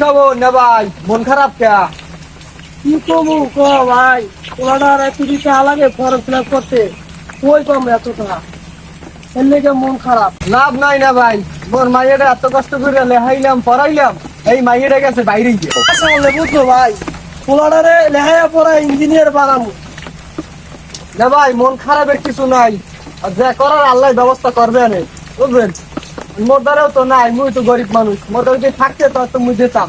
খাব? না ভাই মন খারাপ কে? কি কমু ক ভাই? ওনার এত দিতে লাগে ফর্ম ফিল করতে। কই পাবো এত টাকা এর লেগে মন খারাপ। লাভ নাই না ভাই। মোর মাইয়েটা এত কষ্ট করে লেহাইলাম পড়াইলাম। এই মাইয়েটা গেছে বাইরে গিয়ে। বুঝছ ভাই পোলাডারে লেহাইয়া পড়া ইঞ্জিনিয়ার বানাবো না ভাই মন খারাপের কিছু নাই। আর যা করার আল্লাহ ব্যবস্থা করবে না বুঝলেন? মোর দ্বারাও তো নাই মুই তো গরিব মানুষ। মোর দ্বারা থাকতে তো মুই আর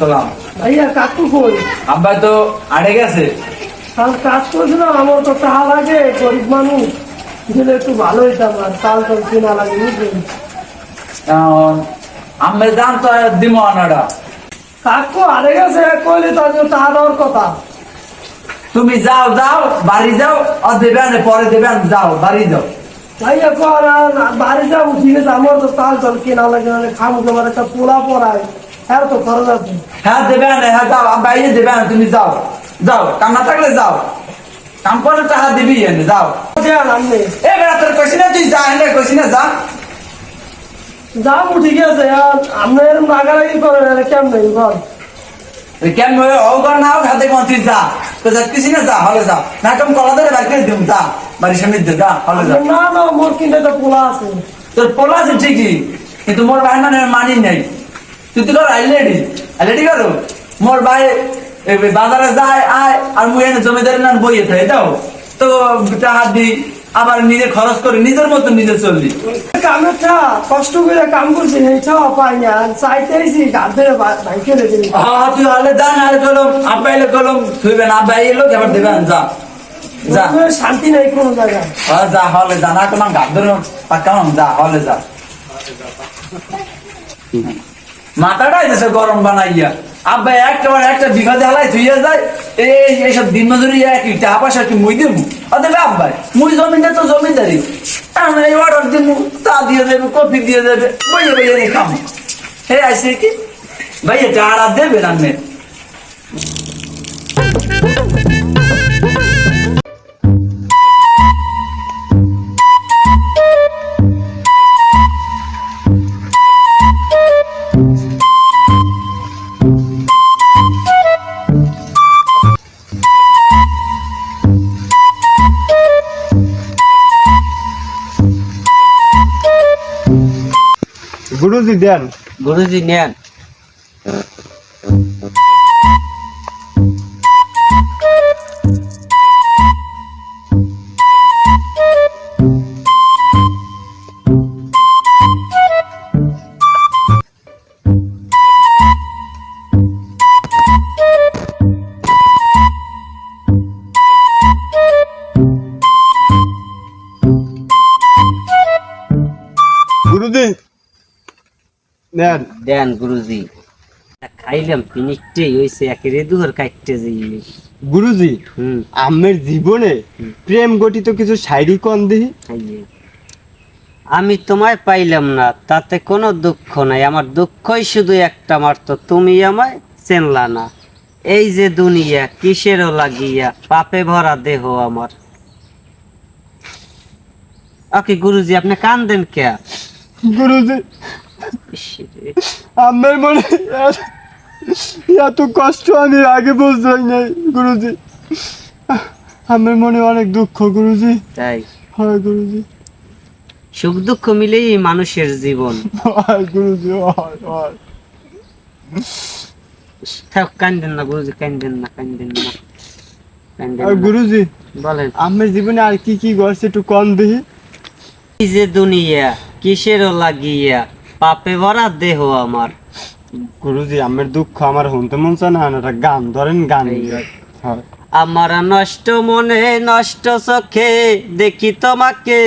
আসসালাম। ভাইয়া কাকু কই? আব্বা তো আড়ে গেছে। কাল কাজ করছিলাম আমার তো লাগে গরিব মানুষ। দিলে একটু ভালো হইতাম আর চাল টাল কিনা লাগে বুঝলেন? আমি জান তো দিব আনাটা কাকু গেছে কইলে তার জন্য টাকা দেওয়ার কথা। তুমি যাও যাও বাড়ি যাও আর দেবে পরে দেবে না, যাও বাড়ি যাও। ভাইয়া কর আর বাড়ি যাব ঠিক আছে আমার তো চাল টাল কিনা লাগে খামু তোমার একটা পোলা পড়ায়। হ্যাঁ তো খরচ আছে হ্যাঁ দেবে না হ্যাঁ যাও। ইয়ে দেবে না তুমি যাও। যাও কাম না থাকলে যাও। কাম করে টাকা দিবি এনে যাও। এ বেড়া তোর কইছি না তুই যা এনে কইছি না যা। যাব ঠিক আছে আর আপনি এরকম রাগারাগি করেন এটা কেমন বল কেন না হোক হাতে কোন তুই যা। তো যাচ্ছিস না যা হলে যাও না কম কলা ধরে বাড়ি করে দিম যা। বাড়ির সামনে দে যা হলে যা। না না মোর কিনতে তো পোলা আছে। তোর পোলা আছে ঠিকই কিন্তু মোর মানে মানি নাই। তুই তো কর আইলেডি আইলেডি করো। মোর ভাই বাজারে যায় আয় আর মুই এনে জমিদার না বইয়ে থাকে দাও। তো টাকা দি আবার নিজে খরচ করে নিজের মতো নিজে চললি কামের চা কষ্ট করে কাম করছি এই চা পাই না আর চাইতে আইছি গাছ ধরে রেখে দিই হ্যাঁ তুই হলে যা না কলম আব্বা এলে কলম থুইবে না আব্বা এলো এবার দেবেন যা। যা। শান্তি নাই কোনো জায়গা হ্যাঁ যা হলে যা না তোমার গাছ ধরে পাক্কা যা হলে যা। মাথাটা দেশে গরম বানাইয়া। আব্বা, একেবারে একটা বিঘা জ্বালাই ধুইয়া যায়, এই এইসব দিন মজুরি এক পয়সা কি মুই দেবো অতএব আব্বাই মুই জমিনটা তো জমিদারি এই অর্ডার দিব তা দিয়ে দেবে, কফি দিয়ে দেবে, বইয়ে বইয়ে নি হে, আইসে কি? ভাইয়া টাকা দেবে রান্নের গুরুজি দেন। গুরুজি নেন। দেন গুরুজি। খাইলাম পিনিকটে হইছে একেরে দুহর কাটতে যাই গুরুজি আমের জীবনে প্রেম গঠিত কিছু শায়রি কন দিহি? আমি তোমায় পাইলাম না তাতে কোনো দুঃখ নাই। আমার দুঃখই শুধু একটা মাত্র তুমি আমায় চেনলা না। এই যে দুনিয়া কিসেরও লাগিয়া পাপে ভরা দেহ আমার। ওকে গুরুজি আপনি কান্দেন কে? গুরুজি আমের মনে এত- কষ্ট আমি আগে বুঝতে নাই গুরুজি। আমার মনে অনেক দুঃখ গুরুজি। তাই? হয় গুরুজি। সুখ দুঃখ মিলেই মানুষের জীবন। গুরুজি হয় হয়। থাক কান্দেন না গুরুজি কান্দেন না কান্দেন না আর গুরুজি বলেন। আমের জীবনে আর কি কি গড়ছে একটু কম দিহি এই যে দুনিয়া কিসেরও লাগিয়া পাপে ভরা দেহ আমার। গুরুজি আমের দুঃখ আমার শুনতে মন চায় না একটা গান ধরেন গান এই, আমার নষ্ট মনে নষ্ট চোখে দেখি তোমাকে।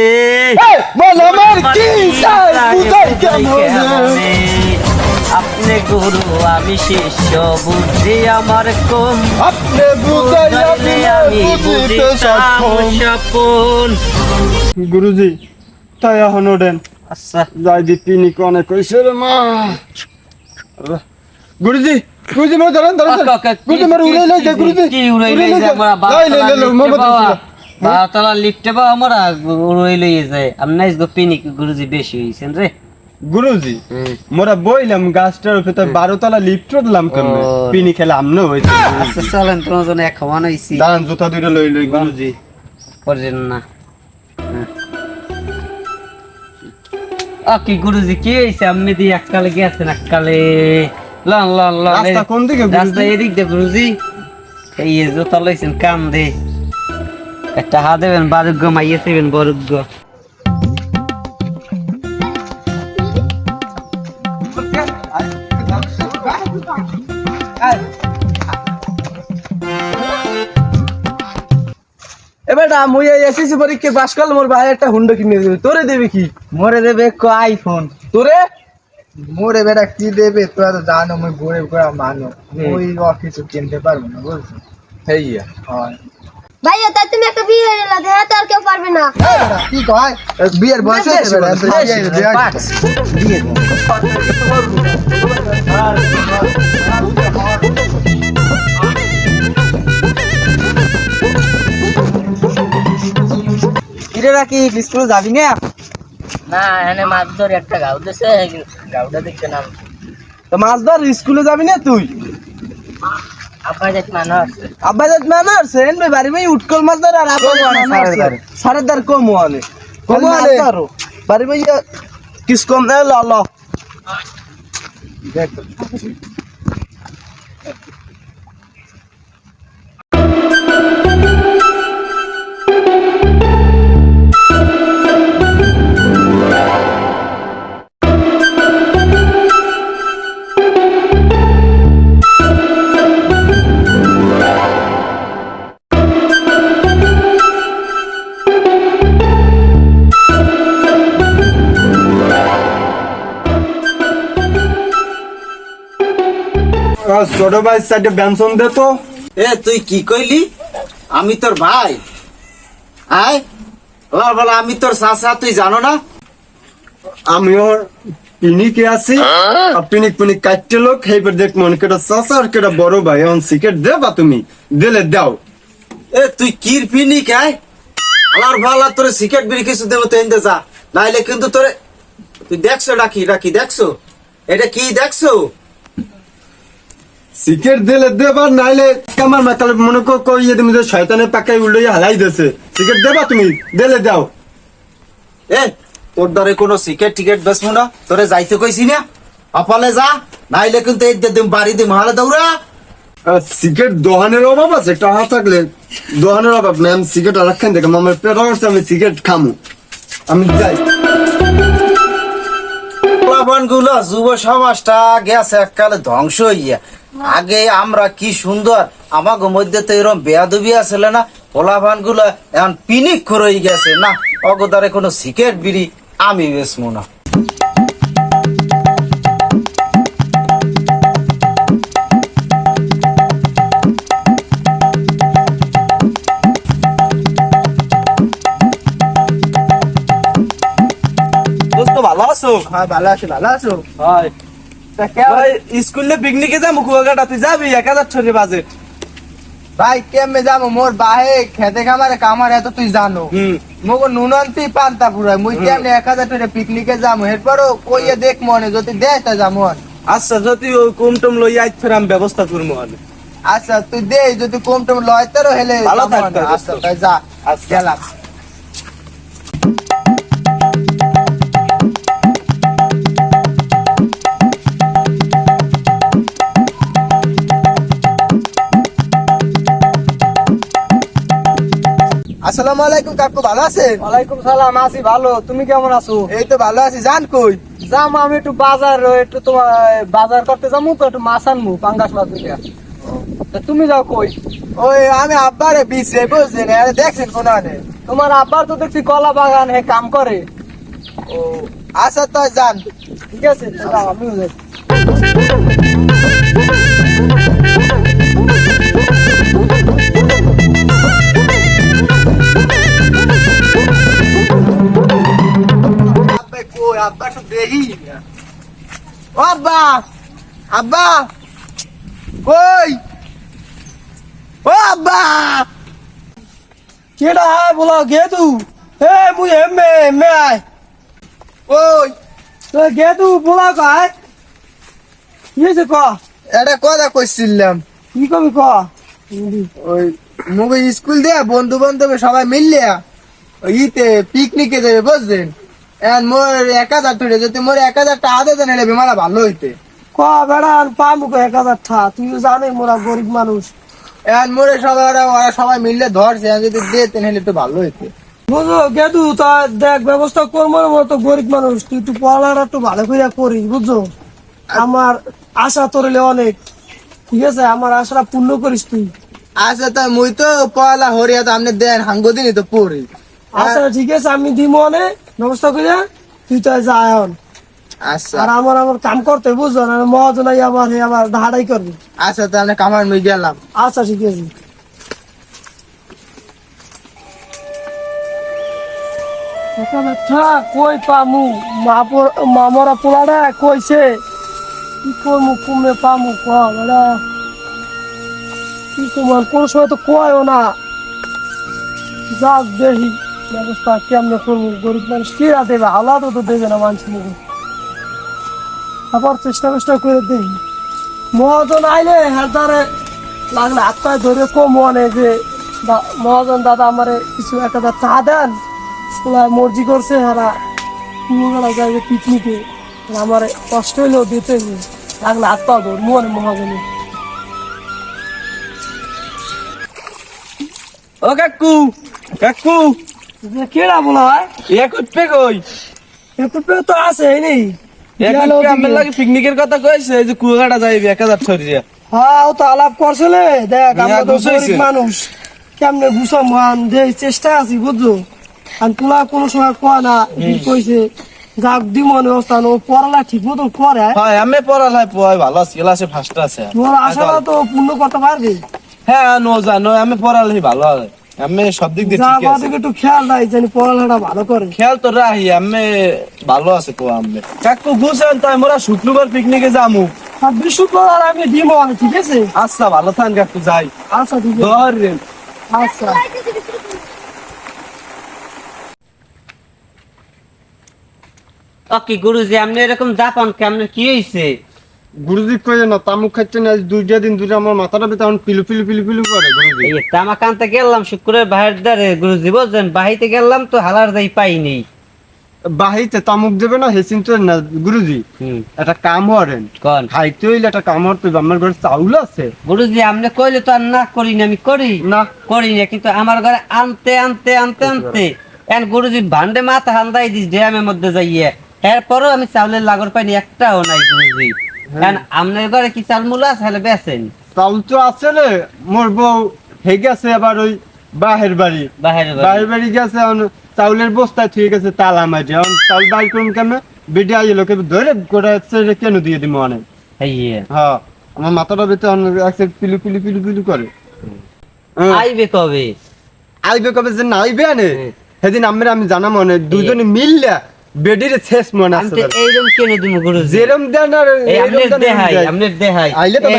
আপনি গুরু আমি শিষ্য বুদ্ধি আমার কম আপনি বুঝাই বুঝাইলে আমি বুঝিতাম সপন গুরুজি তাই এখন ওঠেন। আচ্ছা। যাই দি পিনি কনে কইছে রে মা। গুরুজি গুরুজি ধরেন ধরেন গুরুজি মারে উড়াই লইছে গুরুজি। কি উড়াই লই যায় আমরা লাই লাই লাই মোহাম্মদ রাসূলুল্লাহ। বারোতলা লিফটে বা আমরা উড়াই লই যায় ইসগো পিনিক গুরুজি বেশি হইছেন রে। গুরুজি মোরা বইলাম গাছটার উপরে বারো তলা লিফট দিলাম কেমনে? পিনি খেলে আমনে হয়েছে আচ্ছা চলেন তোমার জন্য এক হইছি। দাঁড়ান জুতা দুইটা লই লই গুরুজি। করেন না। কি গুরুজি কি হয়েছে আপনি দিয়ে এককালে গেছেন এককালে। লন লন লন রাস্তা কোন দিকে? রাস্তা এদিক দিয়ে গুরুজি। এই জোতা লইছেন কাম দে একটা হা দেবেন বারুগ্য মাইয়ে দেবেন বরুগ্য। এবারটা মুই এই এসএসসি পরীক্ষা পাস করলে মোর ভাই একটা হুন্ডা কিনে দেবে তোরে দেবে কি? মোরে দেবে কো আইফোন তোরে মোরে বেটা কি দেবে তোরা তো জানো মুই ঘুরে ঘুরে মানো মুই অফিস কিনতে পারব না বুঝছ হেইয়া হয়। ভাইয়া তাই তুমি একটা বিয়ে হয়ে গেলা দেখা তো আর কেউ পারবে না। কি কয়? বিয়ের বয়স হয়েছে বেটা তো বিয়ে দিয়ে রাখি স্কুলে যাবি না? না এখানে মাছ ধরে একটা গাউ দিছে গাউটা দেখতে নাম তো মাছ ধর স্কুলে যাবি না তুই? আপনার যাতে মানুষ আছে। আব্বা জাত মানার সেন ভাই বাড়ি ভাই উটকল মাছ ধর আর আব্বা জাত মানার সারের দার কম কম আনে। বাড়ি ভাই কিস কম এ ল ল। ছোট ভাই সাইডে বেনসন দে তো। এ তুই কি কইলি? আমি তোর ভাই। আয়। বল বল আমি তোর চাচা তুই জানো না? আমিও পিনিকে আছি। আর পিনিক পিনিক কাটতে লোক হেবার দেখ মন কেটা চাচা আর কেটা বড় ভাই এখন সিকেট দেবা তুমি? দিলে দাও। এ তুই কির পিনি খায় আলার ভালা তোর সিকেট বিড়ি কিছু দেবো তো এনতে যা। নাইলে কিন্তু তোরে তুই দেখছ ডাকি ডাকি দেখছ? এটা কি দেখছ? সিকেট দিলে দেবা, নাইলে কামার মাতালে মনে কর কই ইয়ে তুমি শয়তানের পাকায় উল্টে হালাই দিছে সিকেট দেবা তুমি? দিলে দাও। এ, তোর দ্বারে কোনো সিকেট টিকেট বেসমু না, তোরে যাইতে কইছি না। অপালে যা, নাইলে কিন্তু এই দিম বাড়ি দিম, হালে দৌড়া। আর দোহানের অভাব আছে, টাকা থাকলে দোহানের অভাব নেই, আমি সিগারেট রাখেন দেখে আমার পেট হচ্ছে আমি সিগারেট খামু। আমি যাই। পোলাপানগুলো যুব সমাজটা গেছে এককালে ধ্বংস হইয়া। আগে আমরা কি সুন্দর? আমাকে মধ্যে তো এরকম বেয়াদবি আসলে না? পোলাপানগুলো এখন পিনিক করে গেছে না? অগদারে কোনো সিগারেট বিড়ি আমি বেসমু না। ভালো আছো? হ্যাঁ ভালো আছি ভালো আছো? হয়। স্কুলে পিকনিকে যাব কুয়াকাটা তুই যাবি এক হাজার ছড়ি বাজেট ভাই কেমনে যাব? মোর বাহে খেতে খামারে কামার এত তুই জানো। নুনন্তি পান্তা পুরাই মুই কেমনে এক হাজার টাকা পিকনিকে যাব? এরপরও কইয়ে দেখ মনে যদি দেয় তা যাব আচ্ছা যদি ওই কম টম লই আইত ফের আমি ব্যবস্থা করব আমি আচ্ছা তুই দে যদি কম টম লয় তারও হেলে ভালো থাকতে আচ্ছা তাই যা আচ্ছা। আসসালামু আলাইকুম কাকু ভালো আছেন? ওয়ালাইকুম সালাম আছি ভালো। তুমি কেমন আছো? এই তো ভালো আছি জান কই? যাম আমি একটু বাজার একটু তোমার বাজার করতে যাব তো একটু মাছ আনব পাঙ্গাস মাছ তুমি যাও কই? ওই আমি আব্বারে বিছে বুঝছেন? আরে দেখছেন কোন তোমার আব্বার তো দেখছি কলা বাগান হে কাম করে। ও আচ্ছা তো যান। ঠিক আছে আমিও যাই। আব্বা কই তো দেহি। ও আব্বা আব্বা কই? ও আব্বা কেডা বলো গেদু? এ মুই এমে এমে আয়। কই? তো গেদু বলা কায়? কি হয়েছে ক? এটা কথা কইছিলাম। কি কবি ক? ওই মুগে স্কুল দিয়ে বন্ধু বান্ধব সবাই মিললে ওই ইতে পিকনিকে যাবে বুঝলেন? মোর এক হাজার যদি মোর এক হাজার টাকা দিতে নিলে বিমানা ভালো হইতে। ক বেড়া পামু ক এক হাজার ঠা তুই তো জানি মোরা গরিব মানুষ। এখন মোরে সবাই ওরা ওরা সবাই মিললে ধরছে যদি দিতে নিলে একটু ভালো হইতে। বুঝো গেদু তা দেখ ব্যবস্থা করব তো গরিব মানুষ। তুই একটু পড়াটা একটু ভালো করে করিস বুঝছ আমার আশা তোরলে অনেক। ঠিক আছে আমার আশাটা পূর্ণ করিস তুই। আচ্ছা তা মুই তো পয়লা হরিয়া তো আপনি দেন হাঙ্গো দিনই তো পড়ি। আচ্ছা ঠিক আছে আমি দিব অনেক ব্যবস্থা করে তুই তো যা এখন আচ্ছা। আর আমার আমার কাম করতে বুঝছ? না মহাজনাই আবার হে আবার ধাড়াই করবি। আচ্ছা তাহলে কামার মুই গেলাম। আচ্ছা ঠিক আছে। কই পামু? মামরা পোলাটা কইছে। কি করমু কুমে পামু? ক বেড়া। কি তোমার কোন সময় তো কয়ও না। যাক দেখি। ব্যবস্থা করব? গরিব মানুষ কি দেবে? তো দেবে না মানুষ আবার চেষ্টা চেষ্টা করে দেখি মহাজন আইলে লাগলে হাত পায়ে ধরে কম যে মহাজন দাদা আমারে কিছু একটা চা দেন। মর্জি করছে হারা নিয়ে যাবে পিকনিকে। আমার কষ্ট হইলেও দিতে। লাগলে হাত পা ধর মনে মহাজনে ও কাকু কাকু। কেডা বলা হয়? এ করতে কই? একটু পেয়ে তো আছে নেই। পিকনিকের কথা কইছে যে কুয়াকাটা যাইবে এক হাজার ছড়িয়ে। হ্যাঁ ও তো আলাপ করছিলে দেখ আমরা তো গরিব মানুষ। কেমনে গুছাম দেখ চেষ্টা আছি বুঝছ? আর তোলা কোনো সময় কয় না কইছে। যাক দিমন অবস্থা ও পড়ালা ঠিক মতো করে হয় আমি পড়ালাই পড়াই ভালো আছি ক্লাসে ফার্স্ট আছে। তোর তো পূর্ণ করতে পারবে। হ্যাঁ নো জানো আমি পড়ালাই ভালো আছে আমি সব দিক দিয়ে ঠিক আছে। একটু খেয়াল রাখ জানি পড়ালেখাটা ভালো করে। খেয়াল তো রাহি আমি ভালো আছে তো আমি কাকু তাই মোরা শুক্রবার পিকনিকে যামু। আর বৃহস্পতিবার আমি ঠিক আছে? আচ্ছা ভালো থান কাকু যাই। আচ্ছা ঠিক আছে। ধর রে। আচ্ছা। ওকে গুরুজি আপনি এরকম জাপান কেমন কি হয়েছে গুরুজি কয়ে না তামুক খাচ্ছে না দুইটা দিন ধরে আমার মাথাটা ব্যথা এখন পিলু পিলু পিলু পিলু করে গুরুজি। এই তামাক আনতে গেলাম শুক্রের বাহির দ্বারে গুরুজি বুঝছেন? বাহিতে গেলাম তো হালার যাই পাইনি বাহিতে তামুক দেবে না হেসিন তো না গুরুজি। একটা কাম হরেন। কন? খাইতে হইলে একটা কাম হরতে আমার ঘরে চাউল আছে। গুরুজি আপনি কইলে তো আর না করি না আমি করি? না। করি না কিন্তু আমার ঘরে আনতে আনতে আনতে আনতে। এখন গুরুজি ভান্ডে মাথা হান্দাই দিস ড্যামের মধ্যে যাইয়ে। এরপরও আমি চাউলের লাগর পাইনি একটাও নাই গুরুজি। এখন আপনার ঘরে কি চাল মূল আছে? বেছেন চাউল তো আছে রে। মোর বউ হে গেছে আবার ওই বাহের বাড়ি। বাহের বাড়ি। গেছে চাউলের বস্তায় থুয়ে গেছে তালা মাঝে এখন চাউল বাইর করুন কেমন? বেডে আইয়ে লোকে ধরে হচ্ছে কেন দিয়ে দিব অনেক? হ্যাঁ আমার মাথাটা ব্যথা এক পিলু পিলু পিলু পিলু করে। হ্যাঁ। আইবে কবে? আইবে কবে যে না আইবে আনে। সেদিন আমরা আমি জানা মনে দুজনে মিললে বেডিরে শেষ মনে আছে এইরকম কেন গুরুজি? যেরম দেন আর এই এরম আপনার দেন দেহাই দেয়। দেহাই। আইলে তো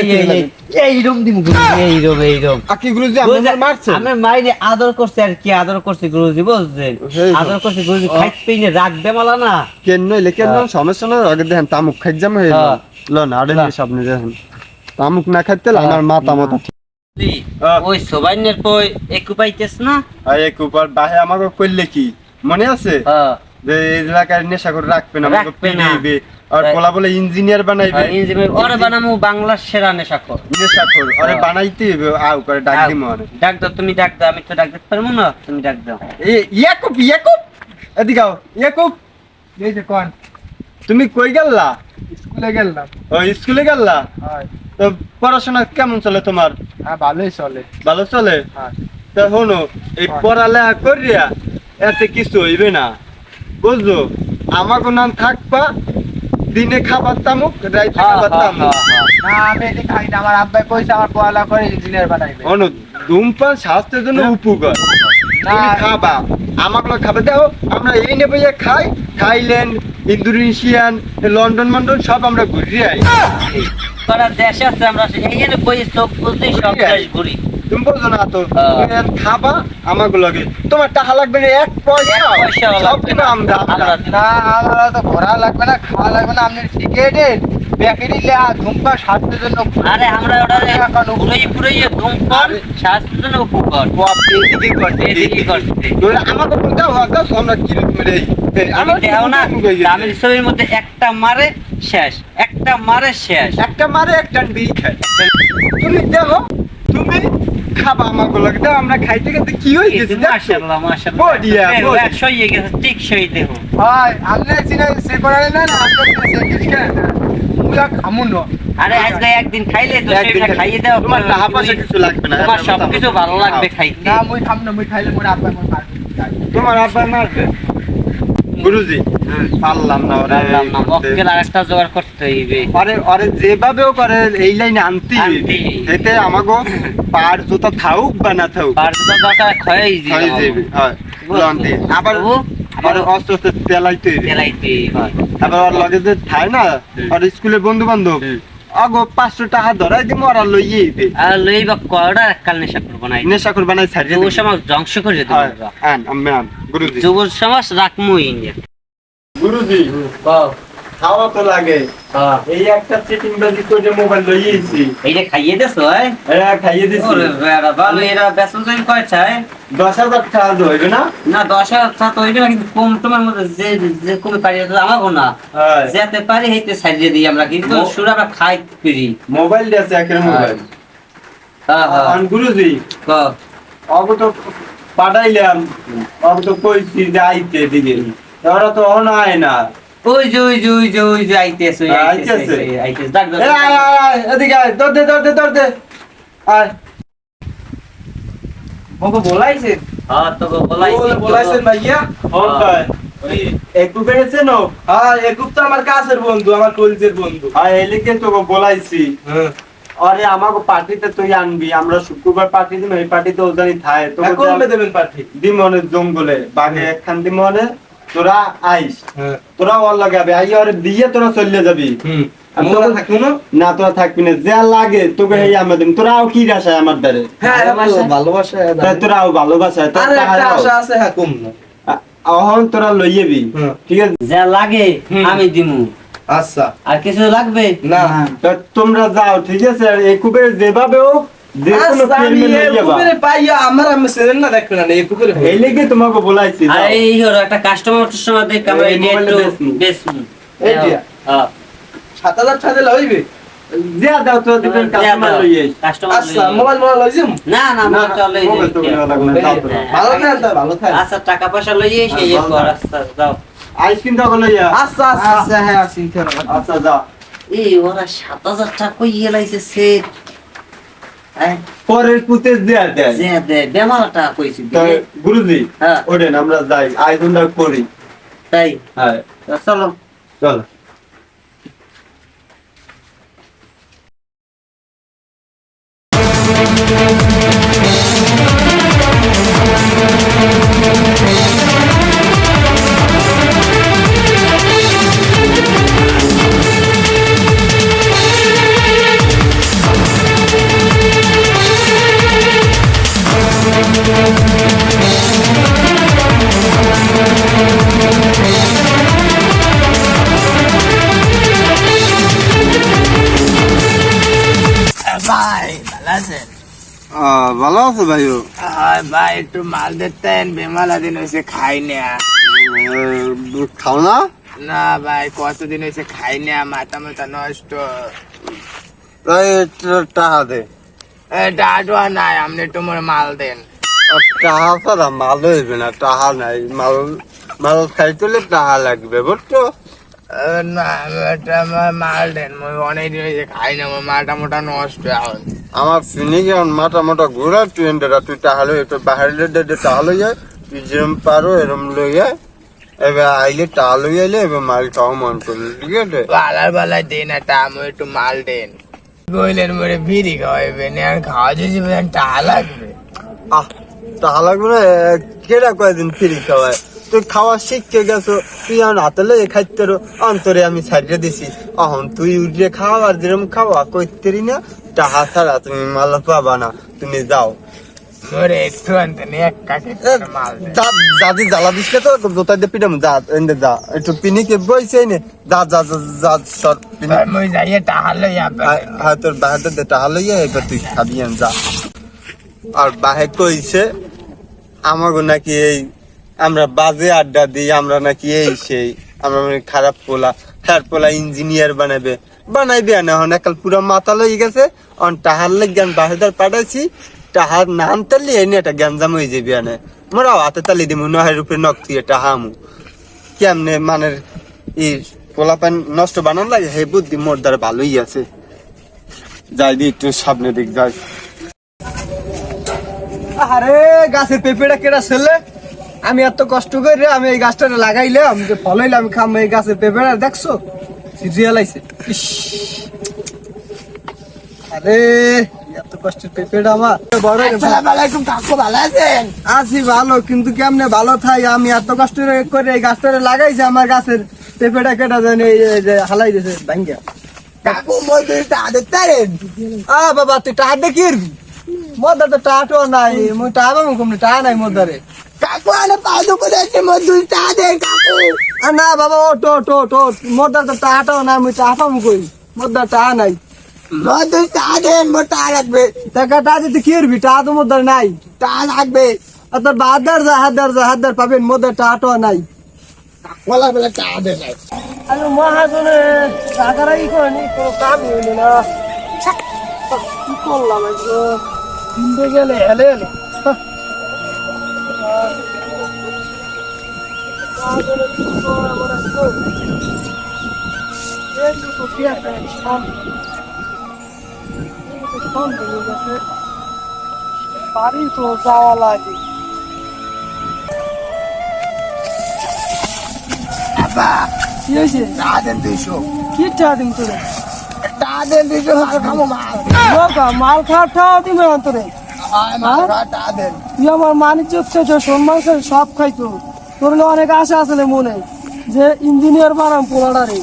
এইরকম দিব গুরুজি এইরকম এইরকম আকি গুরুজি আমার মারছে? মাইনে আদর করছে আর কি আদর করছে গুরুজি বুঝছেন। আদর করছে গুরুজি খাইতে রাখবে মালা না কেন নইলে কেন সমস্যা না আগে দেখেন তামুক খাই যাম হয়ে হ্যাঁ। লন আরে না। সামনে দেখেন। তামুক না খাইতে আমার মাথা মাথা ঠিক। হ্যাঁ। ওই সবাইনের পয় একু পাইতেছ না? আর এক উপর বাহে আমাকে করলে কি? মনে আছে? হ্যাঁ। যে এলাকার নেশা করে রাখবে না রাখবে না। আর বলা বলে ইঞ্জিনিয়ার বানাইবে। ইঞ্জিনিয়ার ওরে বানামু বাংলার সেরা নেশাখোর নেশা করে। আরে হ্যাঁ। বানাইতে হবে আউ করে ডাক দিম আরে ডাক দাও তুমি ডাক দাও আমি তো ডাক দিতে পারব না তুমি ডাক দাও। এই ইয়াকুব ইয়াকুব! এদিকে আও ইয়াকুব! এই যে কোন? তুমি কই গেললা? স্কুলে গেলাম ও স্কুলে গেললা? তো পড়াশোনা কেমন চলে তোমার? হ্যাঁ ভালোই চলে। ভালো চলে? হ্যাঁ। তা শোনো এই পড়ালেখা করিয়া এতে কিছু হইবে না। বুঝছ আমাকে নাম থাকবা দিনে খাবার তামুক রাইতে খাবার তামুক। না আমি এটি খাই না আমার আব্বাই কইছে আমার পড়ালা করে ইঞ্জিনিয়ার বানাইবে। অনু ধূমপান স্বাস্থ্যের জন্য উপকার। তুমি খাবা আমাকে খাবে দেখো আমরা এই নেবে খাই। থাইল্যান্ড ইন্দোনেশিয়ান লন্ডন মন্ডন সব আমরা ঘুরে আই। দেশ আছে আমরা চোখ সব দেশ ঘুরি। তুমি না তো খাবা আমাকে লাগে। তোমার টাকা লাগবে না এক পয়সা। আমরা না আমার তো ঘোরা লাগবে না খাওয়া লাগবে না আপনি টিকেটে বেকারি লে ধুমপা স্বাস্থ্যের জন্য আরে আমরা ওটা পুরোই পুরোই ধূমপান স্বাস্থ্যের জন্য উপকার এদিকে করছে, এদিকে করছে। আমাকে বলতে আমরা কি মেরে এই, আমি দেও না কি গেছে? দামের ছবির মধ্যে একটা মারে শেষ একটা মারে শেষ। একটা মারে একটা খায় তুমি দেখো তুমি খাবা লাগে। দাও আমরা খাইতে খাইতে কি গেছে মাশাআল্লাহ মাশাআল্লাহ। বড়িয়া, দেহ বড়িয়া। একশো ইয়ে গেছে ঠিক সই দেহ হয় আপনি চিনে সে করে না না সে মুলা খামুন আরে আজকে একদিন খাইলে তো সেটা খাইয়ে দাও তোমার টাকা পয়সা কিছু লাগবে না তোমার সব কিছু ভালো লাগবে খাইতে। না মুই খাম না মুই খাইলে মোর আব্বাই মোর মারবে। তোমার আব্বা মারবে? গুরুজি? পারলাম না পারলাম না মক্কেল আর একটা জোগাড় করতে হইবে। আরে আরে যেভাবেও করে এই লাইনে আনতি। এতে আমাকে পার জুতা থাকুক বা না থাকুক আর তো দরকার খয়ই হয়ে যাবে। হয় আবার আবার অস্তে অস্তে তেলাইতে তেলাইতে হয়। আবার ওর লগে যে থাই না আর স্কুলের বন্ধু বান্ধব আগো পাঁচশো টাকা ধরাই দিম ওরা লইয়ে আইবে। আর লইবা কয়টা এককাল নেশা করব না নেশা করে বানাই ছাড়িয়ে যুব। সমাজ ধ্বংস করে দিতে হয়। আন, আমি আন, গুরুজি। যুব সমাজ রাখমু ইন্ডিয়া। গুরুজি খাওয়া তো লাগে। এই একটা চিটিং বাজি করে মোবাইল লইয়েছি এইটা খাইয়ে দেছো হয় এরা খাইয়ে দিছি। ওরে বেড়া ভালো এরা বেসন জয়েন কয়টায় দশ হাজার টাকা হইবে না? না দশ হাজার টাকা হইবে না কিন্তু কম তোমার মধ্যে যে যে কমে পারি তো না। যেতে পারি হইতে সাইডে দিই আমরা কিন্তু সুর আমরা খাই পিরি মোবাইল দিয়েছে একের মোবাইল। হ্যাঁ হ্যাঁ। গুরুজি ক। অব তো পাঠাইলাম অব তো কইছি যে আইতে দিকে। ওরা তো অন আয় না। ওই যে ওই যে ওই যে ওই যে আইতেছে ওই হ্যাঁ, আইতেছে আইতেছে। আইতেছে, আইতেছে। ডাক দাও, আয়, আয়, আয়, এদিকে আয়, দৌড় দে, দৌড় দে, দৌড় দে। আয়। মোকে বলাইছে হ্যাঁ তোকে বলাইছি বলে- ভাইয়া? ফোন কর। ওই একটু বেড়েছে হ্যাঁ এগুপ তো আমার কাছের বন্ধু আমার কলিজের বন্ধু। এলিকে তোকে বলাইছি। হ্যাঁ। আরে আমাকে পার্টিতে তুই আনবি আমরা শুক্রবার পার্টি দিন ওই পার্টিতে ওদানি থায় তোকে এখন দেবেন পাঠি দিমনে জঙ্গলে বাঘে একখান দিমনে। তোরা আইস। হ্যাঁ। তোরা ওর লাগাবে আই ওর দিয়ে তোরা চলে যাবি। হুম। আর মোরা তোকে- থাকব না? না তোরা থাকবি না। যা লাগে তোকে এই আমরা দিম তোরা কি আশায় আমার দ্বারে? হ্যাঁ ভালোবাসায় আরে। আছে হ্যাঁ কম না। আ- অহন তোরা লইয়েবি হুম। ঠিক আছে? যা লাগে আমি দিমু। আচ্ছা। আর কিছু লাগবে? না। তা তোমরা যাও ঠিক আছে? আর এই কুবের যেভাবে হোক আচ্ছা, তোমাকে বলাইছি একটা কাস্টমার সময় দেখে? হ্যাঁ। সাত হাজার টাকা দিলে হইবে যা দাও তো দিবেন কাস্টমার লইয়ে আচ্ছা মোবাইল মোবাইল লইছি? না না না, মোবাইল তো নেওয়া লাগবে না, তো। ভালো থাকেন তো ভালো থাকেন আচ্ছা টাকা পয়সা লইয়ে এসে হ্যাঁ, ইয়ে ভালো কর আচ্ছা যাও। আইস কিন্তু লইয়া আচ্ছা আচ্ছা আচ্ছা হ্যাঁ আছি আচ্ছা যা এই ওরা সাত হাজার টাকা কই লাইছে সে পরের পুতে দেয়া দেয় যে দে বেমার টাকা কইছি গুরুজি হ্যাঁ। ওঠেন আমরা যাই। আয়োজনটা করি। তাই? হ্যাঁ। চলো। চলো। ভালো আছে ভাইও? আর ভাই একটু মাল দিতেন বেমালা দিন হয়েছে খাই না। খাও না? না ভাই কতদিন হয়েছে খাই না মাথা মাথা নষ্ট। টাকা দে। ডাডুয়া নাই আপনি একটু মাল দেন। টাকা ছাড়া মাল হইবে না টাকা নাই মাল মাল খাইতে টাকা লাগবে বুঝছ? এ, না এটা আমার মাল দেন মই অনেক দিন হয়েছে খাই না মোর মালটা মোটা নষ্ট এখন আমার ফিনিকে মাথা মোটা ঘোরা তুই এন্ডা তুই তাহলে একটু বাহারে দে তাহলে যায় তুই যেরম পারো এরম লইয়া এবার আইলে তাহলে আইলে এবার মাল খাওয়া মন করলি ঠিক আছে বালার বালায় দেন একটা আমি একটু মাল দেন বইলের মরে বিড়ি খাওয়াইবে আর খাওয়া যদি টাকা লাগবে। আহ টাকা লাগবে না কেটা কয়েকদিন ফ্রি খাওয়ায়? তুই খাওয়া শিখকে গেছো তুই আমার হাতে লেগে খাইতে অন্তরে আমি ছাড়িয়ে দিছি। অহন তুই উঠে খাওয়া আর যেরকম খাওয়া কইতেরি না টাকা ছাড়া তুমি মাল পাবা না তুমি যাও। জ্বালা দিসলে তো জোতা দিয়ে পিটাম যা এনে যা। একটু পিনিকে বইছে নে যা সর হ্যাঁ তোর বাহাতে দে টাকা লইয়া এবার তুই খাবি যা। আর বাহে কইছে আমাগো নাকি এই আমরা বাজে আড্ডা দিই, আমরা নাকি এই সেই, আমরা মানে খারাপ পোলা হ্যার পোলা ইঞ্জিনিয়ার বানাবে। বানাইবে না, এখন একাল পুরো মাথা লই গেছে অন টাহার জ্ঞান বাহেদার পাঠাইছি টাহার নাম তালি এনে একটা গ্যাঞ্জাম হয়ে যাবে আনে মোরাও হাতে তালি দিমু, নহের উপরে নখ তুই টাহামু। কেমনে মানে ই পোলা পান নষ্ট বানান লাগে হে বুদ্ধি মোর দ্বারা ভালোই আছে। যাই দি একটু সামনে দিক, যাই। আরে গাছের পেঁপেটা কেটা ছেলে? আমি এত কষ্ট করে আমি এই গাছটা লাগাইলাম যে ফলাইলাম খাম এই গাছের পেঁপেটা দেখছ? রিয়েলাইছে আরে এত কষ্টের পেঁপেটা আমার। বড় কাকু ভালো আছেন? আছি ভালো কিন্তু কেমনে ভালো থাই? আমি এত কষ্ট করে এই গাছটা লাগাইছি আমার গাছের পেঁপেটা কেটা জানি এই যে হালাই দিয়েছে ভাঙ্গা কাকু মই তুই আ বাবা তুই দেখি এরবি? মদার তো টাটো নাই মুই টাকা পাবো কমনি টাকা নাই মদারে। কাকু আনে পাঁচ করে আছে? মই দুই টাকা দেন কাকু। না বাবা ও টো টো টো মদার তো টাকাটাও নাই মুই টাকা পাবো কই? মদার টাকা নাই। মই দুই টাকা দেন মোর টাকা লাগবে। টাকা টাকা দিতে কি এরবি টাকা তো মদার নাই। টাকা লাগবে। আর তোর বাহাদার যা হাদার যা হাদার পাবেন মদার টাকাটাও নাই। বলা বলে টাকা দেন আমি মহাজনে টাকারা কি করেনি কোনো কাম হইল না। কি করলাম কিনতে গেলে হেলে হেলে। বাড়ি তো যাওয়া লাগে মাল খাওয়ার টাকা দিবে অন্তরে। খাওয়া তুই আমার মানিজ্য হচ্ছে সম্মান সব খাইতো। তোর অনেক আশা রে মনে। যে ইঞ্জিনিয়ার বানাম পোলাডারে।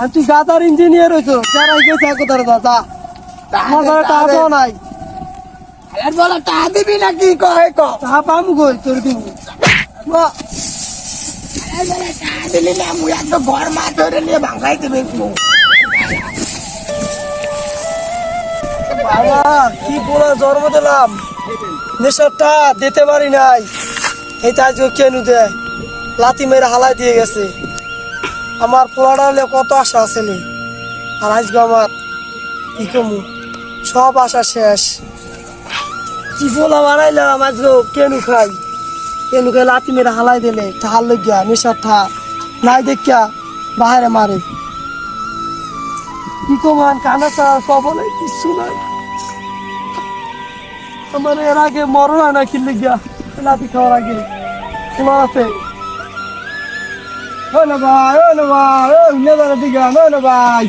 আর তুই গাতার ইঞ্জিনিয়ার হইতো যারা গেছে একতার দাদা। আমার ঘরে টাকাও নাই। টাকা দিবি না কি কয় ক? টাকা পাম গই তোর টাকা দিলি না মুই একদম ঘর মা ধরে নিয়ে ভাঙাই দিবি। বাবা কি পোলা জন্ম দিলাম? নেশারটা দিতে পারি নাই। এই তাই কেন দেয় লাতি মেরে হালাই দিয়ে গেছে। আমার পোলাটা হলে কত আশা আছে আর আজকে আমার কি কমু? সব আশা শেষ। কি পোলা বানাইলাম আজকে কেন খাই? কেন খাই লাতি মেরে হালাই দিলে? ঠাল লইয়া নেশার ঠা নাই দেখিয়া বাহারে মারে। কি কমান কানা চা কবলে কিছু নাই। আমার এর আগে হয় না কিনলে গিয়া লাতি খাওয়ার আগে। তোমার আছে? না ভাই না ভাই নেদার দিকে না ভাই।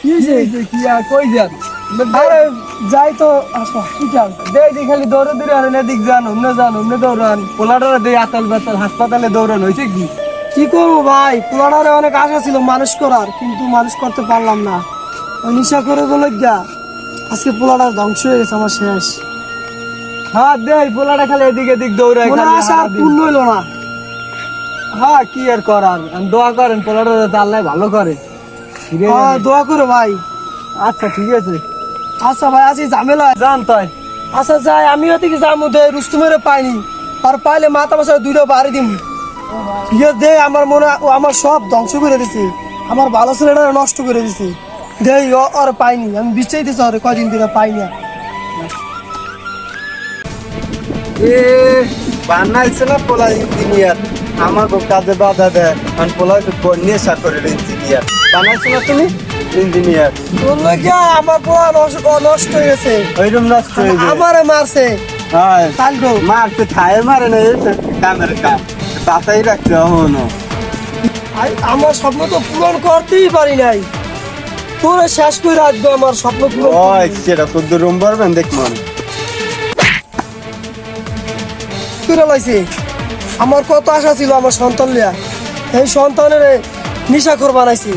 কি যে? কি আর কই যান? আরে যাই তো আসো কি চাল দে দি খালি দৌড়ে দৌড়ে আর এদিক যান অমনে যান অমনে দৌড়ান। পোলাটারে দে আতাল বেতাল হাসপাতালে দৌড়ান হয়েছে কি? কি করব ভাই? পোলাডারে অনেক আশা ছিল মানুষ করার কিন্তু মানুষ করতে পারলাম না। নিশা করে বলে গিয়া আজকে পোলাডার ধ্বংস হয়ে গেছে আমার শেষ। হ্যাঁ দে পোলাটা খালি এদিক এদিক দৌড়ায় খালি আশা আর পূর্ণ হইল না। হ্যাঁ কি আর করার? আমি দোয়া করেন পোলাটা যাতে আল্লাহ ভালো করে। হ্যাঁ, দোয়া করে ভাই। আচ্ছা ঠিক আছে। আচ্ছা ভাই আছি ঝামেলা যান তাই। আচ্ছা যাই আমি ওদিকে যাব দে রুস্তুমের পাইনি। আর পাইলে মাথা মাসা দুইটা বাড়ি দিম। ঠিক আছে দে আমার মনে আমার সব ধ্বংস করে দিছে। আমার ভালো ছেলেটা নষ্ট করে দিছে। দে ও- ওর পাইনি। আমি বিচাই দিছি ওরে কদিন ধরে পাইনি এ বানাইছে না পোলা ইঞ্জিনিয়ার? আমার কাজে বাধা দেয়। পোলা নেশা করে ইঞ্জিনিয়ার। বানাইছো না তুমি? ইঞ্জিনিয়ার। লাগিয়া আমার পোলা নষ্ট নষ্ট হয়ে গেছে। ওইরকম নষ্ট হয়ে যায় আমারে মারছে। হয়। কালকে মারতে খায় মারে না কামের কাম বাঁচাই রাখতে আমার স্বপ্ন তো পূরণ করতেই পারি নাই। তোর শেষ করে রাখব আমার স্বপ্ন পূরণ সেটা তো পারবেন দেখ মন করে লাইছি। আমার কত আশা ছিল আমার সন্তান লিয়া। এই সন্তানের নিশাখর বানাইছি।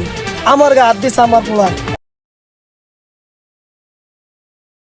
আমার গা হাত দিছে আমার পোলা